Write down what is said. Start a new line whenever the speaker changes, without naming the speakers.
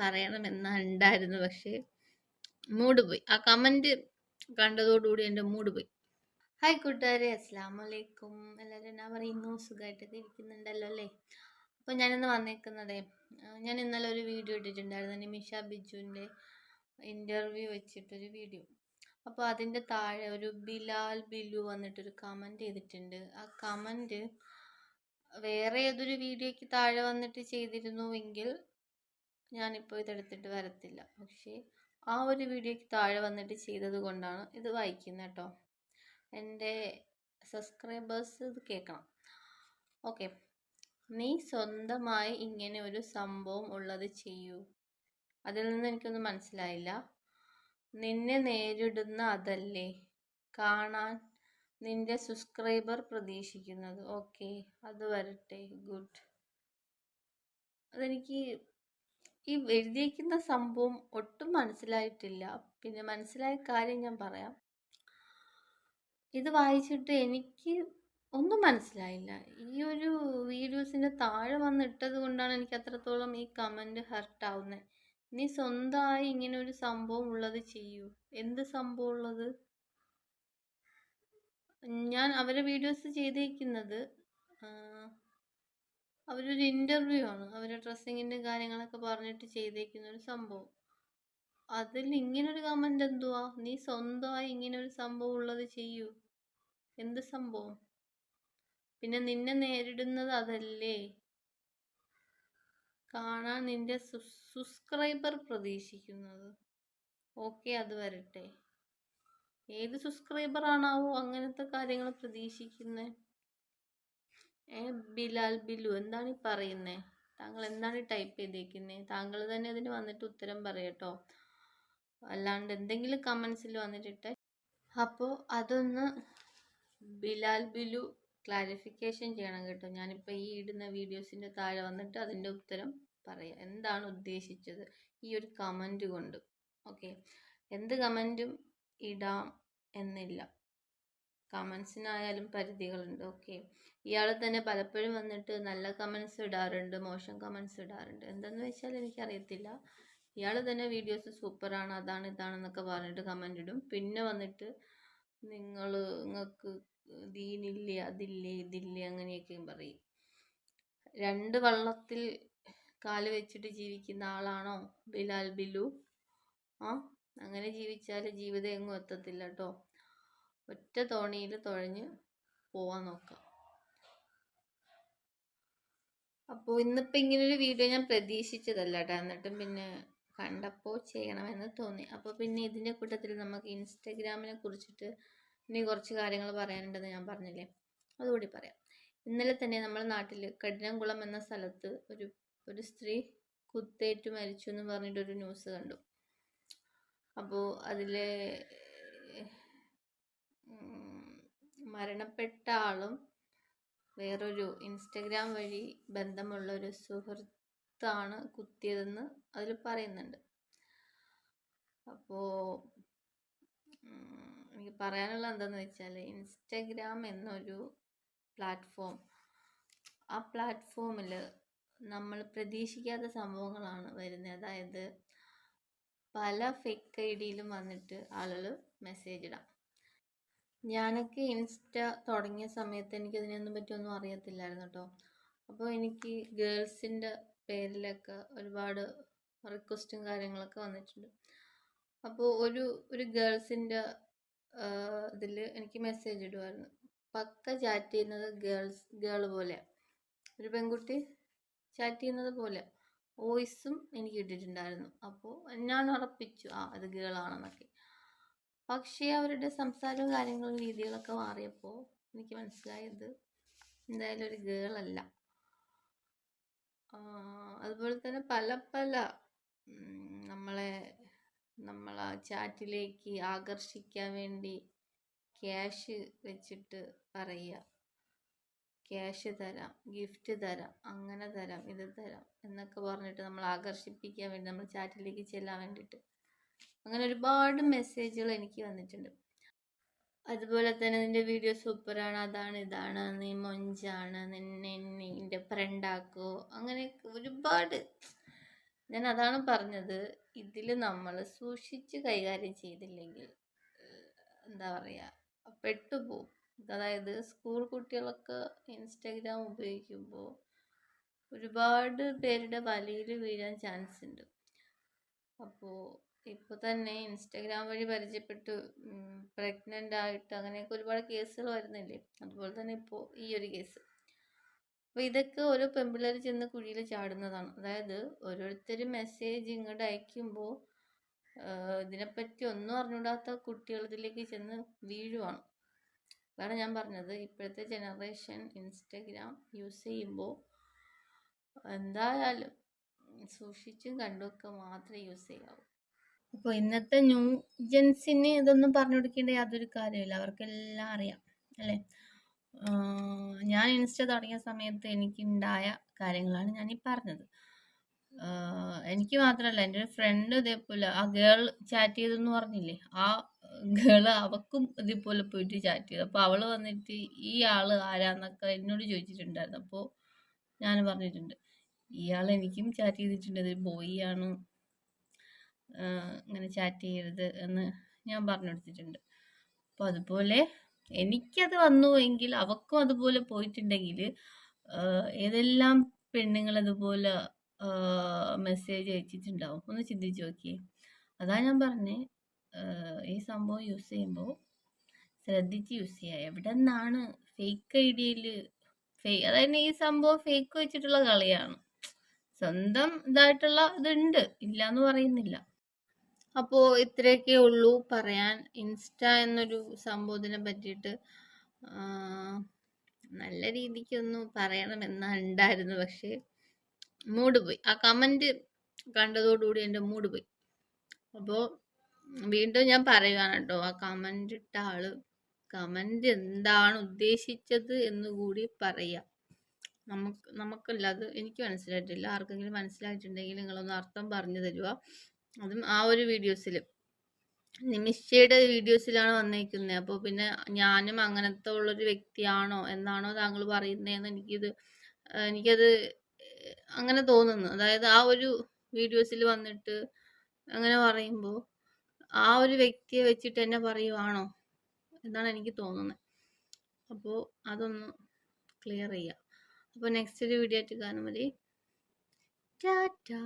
പറയണമെന്നുണ്ടായിരുന്നു പക്ഷേ മൂഡ് പോയി. ആ കമന്റ് കണ്ടതോടുകൂടി എന്റെ മൂഡ് പോയി. ഹായ് കൂട്ടുകാരെ അസ്സാം വലൈക്കും എല്ലാവരും എന്നാ പറയുന്നു? സുഖമായിട്ടൊക്കെ ഇരിക്കുന്നുണ്ടല്ലോ അല്ലേ? അപ്പോൾ ഞാനിന്ന് വന്നേക്കുന്നത് ഞാൻ ഇന്നലെ ഒരു വീഡിയോ ഇട്ടിട്ടുണ്ടായിരുന്നു. നിമിഷ ബിജുവിന്റെ ഇന്റർവ്യൂ വെച്ചിട്ടൊരു വീഡിയോ. അപ്പോൾ അതിന്റെ താഴെ ഒരു ബിലാൽ ബിലു വന്നിട്ടൊരു കമന്റ് ചെയ്തിട്ടുണ്ട്. ആ കമന്റ് വേറെ ഏതൊരു വീഡിയോയ്ക്ക് താഴെ വന്നിട്ട് ചെയ്തിരുന്നുവെങ്കിൽ ഞാനിപ്പോൾ ഇതെടുത്തിട്ട് വരത്തില്ല. പക്ഷേ ആ ഒരു വീഡിയോയ്ക്ക് താഴെ വന്നിട്ട് ചെയ്തത് കൊണ്ടാണ് ഇത് വായിക്കുന്നത് കേട്ടോ എന്റെ സബ്സ്ക്രൈബേഴ്സ് ഇത് കേൾക്കണം ഓക്കെ. നീ സ്വന്തമായി ഇങ്ങനെ ഒരു സംഭവം ഉള്ളത് ചെയ്യൂ. അതിൽ നിന്ന് എനിക്കൊന്നും മനസ്സിലായില്ല. നിന്നെ നേരിടുന്ന അതല്ലേ? കാണാൻ നിന്റെ സബ്സ്ക്രൈബർ പ്രതീക്ഷിക്കുന്നത്. ഓക്കെ. അത് വരട്ടെ. ഗുഡ്. അതെനിക്ക് ഈ എഴുതിയിരിക്കുന്ന സംഭവം ഒട്ടും മനസ്സിലായിട്ടില്ല. പിന്നെ മനസ്സിലായ കാര്യം ഞാൻ പറയാം. ഇത് വായിച്ചിട്ട് എനിക്ക് ഒന്നും മനസ്സിലായില്ല. ഈ ഒരു വീഡിയോസിന്റെ താഴെ വന്നിട്ടത് കൊണ്ടാണ് എനിക്ക് അത്രത്തോളം ഈ കമന്റ് ഹർട്ടാവുന്നത് നീ സ്വന്തമായി ഇങ്ങനെ ഒരു സംഭവം ഉള്ളത് ചെയ്യൂ. എന്ത് സംഭവം ഉള്ളത്? ഞാൻ അവരെ വീഡിയോസ് ചെയ്തേക്കുന്നത് ആ, അവരൊരു ഇന്റർവ്യൂ ആണ്. അവരുടെ ഡ്രസ്സിങ്ങിന്റെ കാര്യങ്ങളൊക്കെ പറഞ്ഞിട്ട് ചെയ്തേക്കുന്ന ഒരു സംഭവം. അതിൽ ഇങ്ങനൊരു കമന്റ് എന്തുവാ? നീ സ്വന്തമായി ഇങ്ങനെ ഒരു സംഭവം ഉള്ളത് ചെയ്യൂ. എന്ത് സംഭവം? പിന്നെ നിന്നെ നേരിടുന്നത് അതല്ലേ? കാണാൻ നിന്റെ സബ്സ്ക്രൈബർ പ്രതീക്ഷിക്കുന്നത്. ഓക്കെ അത് വരട്ടെ. ഏത് സബ്സ്ക്രൈബർ ആണാവോ അങ്ങനത്തെ കാര്യങ്ങൾ പ്രതീക്ഷിക്കുന്നത് ബിലാൽ ബിലു എന്താണ് ഈ പറയുന്നത് താങ്കൾ എന്താണ് ടൈപ്പ് ചെയ്തേക്കുന്നത് താങ്കൾ തന്നെ അതിന് വന്നിട്ട് ഉത്തരം പറയട്ടോ. അല്ലാണ്ട് എന്തെങ്കിലും കമൻസിൽ വന്നിട്ടിട്ട്. അപ്പോൾ അതൊന്ന് ബിലാൽ ബിലു ക്ലാരിഫിക്കേഷൻ ചെയ്യണം കേട്ടോ. ഞാനിപ്പോൾ ഈ ഇടുന്ന വീഡിയോസിന്റെ താഴെ വന്നിട്ട് അതിന്റെ ഉത്തരം പറയാം. എന്താണ് ഉദ്ദേശിച്ചത്? ഈ ഒരു കമന്റ് കൊണ്ട്. ഓക്കെ എന്ത് കമന്റും ഇടാം എന്നില്ല. കമൻസിനായാലും പരിധികളുണ്ട്. ഓക്കെ. ഇയാൾ തന്നെ പലപ്പോഴും വന്നിട്ട് നല്ല കമൻസ് ഇടാറുണ്ട് മോശം കമൻസ് ഇടാറുണ്ട്. എന്തെന്ന് വെച്ചാൽ എനിക്കറിയത്തില്ല. ഇയാൾ തന്നെ വീഡിയോസ് സൂപ്പറാണ് അതാണ് ഇതാണെന്നൊക്കെ പറഞ്ഞിട്ട് കമന്റ് ഇടും. പിന്നെ വന്നിട്ട് നിങ്ങൾ നിങ്ങൾക്ക് ദീനില്ലേ അതില്ലേ ഇതില്ലേ അങ്ങനെയൊക്കെയും പറയും. രണ്ട് വള്ളത്തിൽ കാൽ വെച്ചിട്ട് ജീവിക്കുന്ന ആളാണോ ബിലാൽ ബിലു ആ അങ്ങനെ ജീവിച്ചാൽ ജീവിതം എങ്ങും എത്തത്തില്ല കേട്ടോ ഒറ്റ തോണിയിൽ തുഴഞ്ഞ് പോവാൻ നോക്കാം. അപ്പോൾ ഇന്നിപ്പോൾ ഇങ്ങനൊരു വീഡിയോ ഞാൻ പ്രതീക്ഷിച്ചതല്ല കേട്ടോ എന്നിട്ടും പിന്നെ കണ്ടപ്പോൾ ചെയ്യണമെന്ന് തോന്നി. അപ്പോൾ പിന്നെ ഇതിന്റെ കൂട്ടത്തിൽ നമുക്ക് ഇൻസ്റ്റഗ്രാമിനെ കുറിച്ചിട്ട് ഇനി കുറച്ച് കാര്യങ്ങൾ പറയാനുണ്ടെന്ന് ഞാൻ പറഞ്ഞില്ലേ? അതുകൂടി പറയാം. ഇന്നലെ തന്നെ നമ്മുടെ നാട്ടിൽ കഠിനംകുളം എന്ന സ്ഥലത്ത് ഒരു ഒരു സ്ത്രീ കുത്തേറ്റ് മരിച്ചു എന്ന് പറഞ്ഞിട്ടൊരു ന്യൂസ് കണ്ടു. അപ്പോൾ അതിൽ മരണപ്പെട്ട ആളും വേറൊരു ഇൻസ്റ്റഗ്രാം വഴി ബന്ധമുള്ള ഒരു സുഹൃത്താണ് കുത്തിയതെന്ന് അതിൽ പറയുന്നുണ്ട്. അപ്പോൾ എനിക്ക് പറയാനുള്ള എന്താണെന്ന് വെച്ചാൽ ഇൻസ്റ്റഗ്രാം എന്നൊരു പ്ലാറ്റ്ഫോം ആ പ്ലാറ്റ്ഫോമിൽ നമ്മൾ പ്രതീക്ഷിക്കാത്ത സംഭവങ്ങളാണ് വരുന്നത്. അതായത് പല ഫേക്ക് ഐ ഡിയിലും വന്നിട്ട് ആളുകൾ മെസ്സേജ് ഇടാം. ഞാനൊക്കെ ഇൻസ്റ്റ തുടങ്ങിയ സമയത്ത് എനിക്ക് ഇതിനൊന്നും പറ്റിയൊന്നും അറിയത്തില്ലായിരുന്നു കേട്ടോ അപ്പോൾ എനിക്ക് ഗേൾസിന്റെ പേരിലൊക്കെ ഒരുപാട് റിക്വസ്റ്റും കാര്യങ്ങളൊക്കെ വന്നിട്ടുണ്ട്. അപ്പോൾ ഒരു ഒരു ഗേൾസിന്റെ ഇതിൽ എനിക്ക് മെസ്സേജ് ഇടുമായിരുന്നു പക്ക ചാറ്റ് ചെയ്യുന്നത് ഗേൾസ് ഗേൾ പോലെ ഒരു പെൺകുട്ടി ചാറ്റ് ചെയ്യുന്നത് പോലെ വോയിസും എനിക്ക് ഇട്ടിട്ടുണ്ടായിരുന്നു. അപ്പോൾ ഞാൻ ഉറപ്പിച്ചു ആ അത് ഗേളാണെന്നൊക്കെ. പക്ഷേ അവരുടെ സംസാരവും കാര്യങ്ങളും രീതികളൊക്കെ മാറിയപ്പോൾ എനിക്ക് മനസ്സിലായത് എന്തായാലും ഒരു ഗേളല്ല അതുപോലെ തന്നെ പല പല നമ്മളെ നമ്മളെ ചാറ്റിലേക്ക് ആകർഷിക്കാൻ വേണ്ടി ക്യാഷ് വെച്ചിട്ട് പറയുക. ക്യാഷ് തരാം ഗിഫ്റ്റ് തരാം അങ്ങനെ തരാം ഇത് തരാം എന്നൊക്കെ പറഞ്ഞിട്ട് നമ്മൾ ആകർഷിപ്പിക്കാൻ വേണ്ടി നമ്മൾ ചാറ്റിലേക്ക് ചെല്ലാൻ വേണ്ടിയിട്ട്. അങ്ങനെ ഒരുപാട് മെസ്സേജുകൾ എനിക്ക് വന്നിട്ടുണ്ട്. അതുപോലെ തന്നെ നിന്റെ വീഡിയോ സൂപ്പറാണ് അതാണ് ഇതാണ് നീ മൊഞ്ചാണ് നിന്നെ നിന്റെ ഫ്രണ്ടാക്കോ അങ്ങനെ ഒരുപാട്. ഞാൻ അതാണ് പറഞ്ഞത് ഇതിൽ നമ്മൾ സൂക്ഷിച്ച് കൈകാര്യം ചെയ്തില്ലെങ്കിൽ എന്താ പറയുക പെട്ടുപോകും അതായത് സ്കൂൾ കുട്ടികളൊക്കെ ഇൻസ്റ്റാഗ്രാം ഉപയോഗിക്കുമ്പോൾ ഒരുപാട് പേരുടെ വലയിൽ വീഴാൻ ചാൻസ് ഉണ്ട്. അപ്പോൾ ഇപ്പോൾ തന്നെ ഇൻസ്റ്റാഗ്രാം വഴി പരിചയപ്പെട്ടു. പ്രഗ്നന്റ് ആയിട്ട് അങ്ങനെയൊക്കെ ഒരുപാട് കേസുകൾ വരുന്നില്ലേ? അതുപോലെ തന്നെ ഇപ്പോൾ ഈ ഒരു കേസ്. അപ്പോൾ ഇതൊക്കെ ഓരോ പെമ്പിള്ളേർ ചെന്ന് കുഴിയിൽ ചാടുന്നതാണ്. അതായത് ഓരോരുത്തർ മെസ്സേജ് ഇങ്ങോട്ട് അയക്കുമ്പോൾ ഇതിനെപ്പറ്റി ഒന്നും അറിഞ്ഞൂടാത്ത കുട്ടികൾ ഇതിലേക്ക് ചെന്ന് വീഴുവാണ്. അതാണ് ഞാൻ പറഞ്ഞത്. ഇപ്പോഴത്തെ ജനറേഷൻ ഇൻസ്റ്റഗ്രാം യൂസ് ചെയ്യുമ്പോൾ എന്തായാലും സൂക്ഷിച്ചും കണ്ടുമൊക്കെ മാത്രമേ യൂസ് ചെയ്യാവൂ. അപ്പോൾ ഇന്നത്തെ ന്യൂ ജെൻസിന് ഇതൊന്നും പറഞ്ഞു കൊടുക്കേണ്ട യാതൊരു കാര്യമില്ല അവർക്കെല്ലാം അറിയാം അല്ലേ? ഞാൻ ഇൻസ്റ്റ തുടങ്ങിയ സമയത്ത് എനിക്കുണ്ടായ കാര്യങ്ങളാണ് ഞാൻ ഈ പറഞ്ഞത് എനിക്ക് മാത്രമല്ല എന്റെ ഒരു ഫ്രണ്ട് ഇതേപോലെ ആ ഗേൾ ചാറ്റ് ചെയ്തെന്ന് പറഞ്ഞില്ലേ? ആ ഗേൾ അവക്കും ഇതേപോലെ പോയിട്ട് ചാറ്റ് ചെയ്തു. അപ്പോൾ അവൾ വന്നിട്ട് ഈ ആൾ ആരാന്നൊക്കെ എന്നോട് ചോദിച്ചിട്ടുണ്ടായിരുന്നു. അപ്പോൾ ഞാൻ പറഞ്ഞിട്ടുണ്ട് ഇയാൾ എനിക്കും ചാറ്റ് ചെയ്തിട്ടുണ്ട്. ഇത് ബോയ് ആണ്. ഇങ്ങനെ ചാറ്റ് ചെയ്യരുത് എന്ന് ഞാൻ പറഞ്ഞു കൊടുത്തിട്ടുണ്ട്. അപ്പോൾ അതുപോലെ എനിക്കത് വന്നു എങ്കിൽ അവക്കും അതുപോലെ പോയിട്ടുണ്ടെങ്കിൽ ഏതെല്ലാം പെണ്ണുങ്ങൾ അതുപോലെ മെസ്സേജ് അയച്ചിട്ടുണ്ടാവും? ഒന്ന് ചിന്തിച്ചു നോക്കിയേ. അതാ ഞാൻ പറഞ്ഞേ ഈ സംഭവം യൂസ് ചെയ്യുമ്പോൾ ശ്രദ്ധിച്ച് യൂസ് ചെയ്യുക. എവിടെ നിന്നാണ് ഫേക്ക് ഐഡിയയിൽ ഫേ അതായത് ഈ സംഭവം ഫേക്ക് വെച്ചിട്ടുള്ള കളിയാണ്. സ്വന്തം ഇതായിട്ടുള്ള ഇതുണ്ട്. ഇല്ല എന്ന് പറയുന്നില്ല. അപ്പോൾ ഇത്രയൊക്കെ ഉള്ളൂ പറയാൻ. ഇൻസ്റ്റ എന്നൊരു സംഭവത്തിനെ പറ്റിയിട്ട് നല്ല രീതിക്കൊന്ന് പറയണമെന്നാണ് ഉണ്ടായിരുന്നു പക്ഷേ മൂഡ് പോയി. ആ കമന്റ് കണ്ടതോടുകൂടി എന്റെ മൂഡ് പോയി. അപ്പോൾ വീണ്ടും ഞാൻ പറയുകയാണ് കേട്ടോ ആ കമന്റ് ഇട്ട ആൾ കമന്റ് എന്താണ് ഉദ്ദേശിച്ചത് എന്ന് കൂടി പറയാം. നമുക്ക് നമുക്കല്ല അത് എനിക്ക് മനസ്സിലായിട്ടില്ല. ആർക്കെങ്കിലും മനസ്സിലായിട്ടുണ്ടെങ്കിൽ നിങ്ങളൊന്ന് അർത്ഥം പറഞ്ഞു തരുക. അതും ആ ഒരു വീഡിയോസിൽ നിമിഷയുടെ വീഡിയോസിലാണ് വന്നിരിക്കുന്നത് അപ്പോൾ പിന്നെ ഞാനും അങ്ങനത്തെ ഉള്ളൊരു വ്യക്തിയാണോ? എന്നാണോ താങ്കൾ പറയുന്നതെന്ന് എനിക്കിത് എനിക്കത് അങ്ങനെ തോന്നുന്നു. അതായത് ആ ഒരു വീഡിയോസിൽ വന്നിട്ട് അങ്ങനെ പറയുമ്പോൾ ആ ഒരു വ്യക്തിയെ വെച്ചിട്ട് എന്നെ പറയുവാണോ? എന്നാണ് എനിക്ക് തോന്നുന്നത് അപ്പോൾ അതൊന്ന് ക്ലിയർ ചെയ്യാം. അപ്പോൾ നെക്സ്റ്റ് ഒരു വീഡിയോ ആയിട്ട് കാണുമ്പോൾ ടാറ്റാ.